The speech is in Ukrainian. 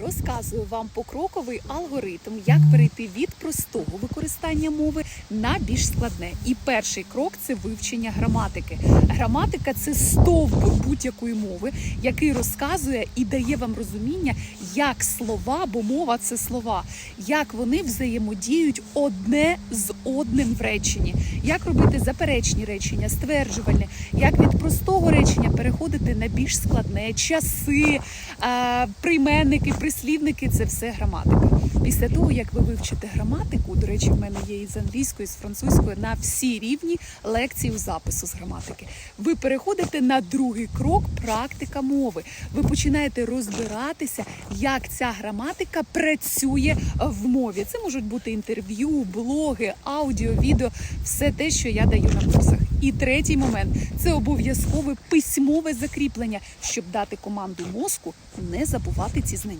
Розказую вам покроковий алгоритм, як перейти від простого використання мови на більш складне. І перший крок це вивчення граматики. Граматика це стовбур будь-якої мови, який розказує і дає вам розуміння, як слова, бо мова це слова, як вони взаємодіють одне з одним в реченні, як робити заперечні речення, стверджувальне, як від простого речення переходити на більш складне часи, прийменники, прислівники це все граматика. Після того, як ви вивчите граматику, до речі, в мене є і з англійської, і з французької на всі рівні лекції у запису з граматики. Ви переходите на другий крок практика мови. Ви починаєте розбиратися, як ця граматика працює в мові. Це можуть бути інтерв'ю, блоги, аудіо, відео, все те, що я даю на курсах. І третій момент це обов'язкове письмове закріплення, щоб дати команду мозку не забувати ці знання.